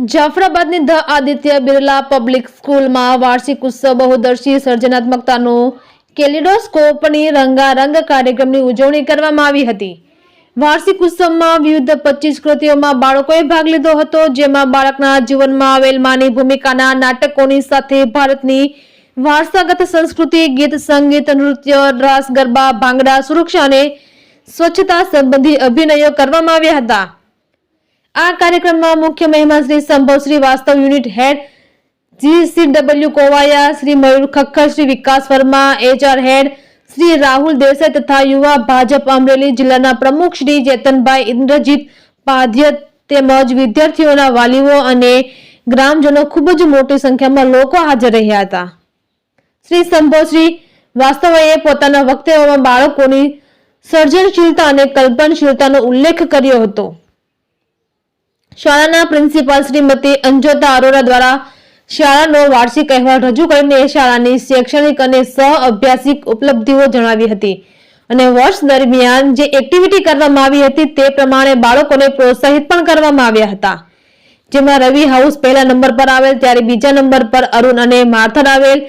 જાફરાબાદની the Aditya Birla public સ્કૂલમાં વાર્ષિક ઉત્સવ બહુદર્શી સર્જનાત્મકતાનો કેલિડોસ્કોપની રંગારંગ કાર્યક્રમની ઉજવણી કરવામાં આવી હતી. વાર્ષિક ઉત્સવમાં વિવિધ પચીસ કૃતિઓમાં બાળકોએ ભાગ લીધો હતો, જેમાં બાળકના જીવનમાં આવેલ માની ભૂમિકાના નાટકોની સાથે ભારતની વારસાગત સંસ્કૃતિ, ગીત, સંગીત, નૃત્ય, રાસ, ગરબા, ભાંગડા, સુરક્ષા અને સ્વચ્છતા સંબંધી અભિનયો કરવામાં આવ્યા હતા. આ કાર્યક્રમમાં મુખ્ય મહેમાન Shri Sambhav Shri Vastav unit head GCW Kovaya, Shri Mayur Khakkar, Shri Vikas Verma, HR head, Shri Rahul Desai તથા યુવા ભાજપ અમરેલી જિલ્લાના પ્રમુખ શ્રી ચેતનભાઈ ઇન્દ્રજીત પાધ્ય તેમજ વિદ્યાર્થીઓના વાલીઓ અને ગ્રામજનો ખૂબ જ મોટી સંખ્યામાં લોકો હાજર રહ્યા હતા. શ્રી સંભોશ્રી વાસ્તવએ પોતાના વક્તવ્યમાં બાળકોની સર્જનશીલતા અને કલ્પનશીલતાનો ઉલ્લેખ કર્યો હતો. શાળાના પ્રિન્સિપાલ શ્રીમતી અંજોતા અરોરા દ્વારા શાળાનો વાર્ષિક અહેવાલ રજૂ કરીને શાળાની શૈક્ષણિક અને સહ અભ્યાસિક ઉપલબ્ધિઓ જણાવી હતી. અને વર્ષ દરમિયાન જે એક્ટિવિટી કરવામાં આવી હતી તે પ્રમાણે બાળકોને પ્રોત્સાહિત પણ કરવામાં આવ્યા હતા. જેમાં રવિ હાઉસ પહેલા નંબર પર આવેલ, ત્યારે બીજા નંબર પર અરુણ અને માર્થન આવેલ.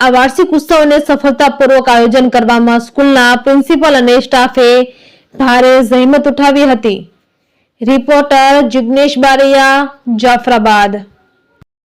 આ વાર્ષિક ઉત્સવને સફળતાપૂર્વક આયોજન કરવામાં સ્કૂલના પ્રિન્સિપલ અને સ્ટાફે ભારે જહેમત ઉઠાવી હતી. રિપોર્ટર જિગ્નેશ બારૈયા જાફરાબાદ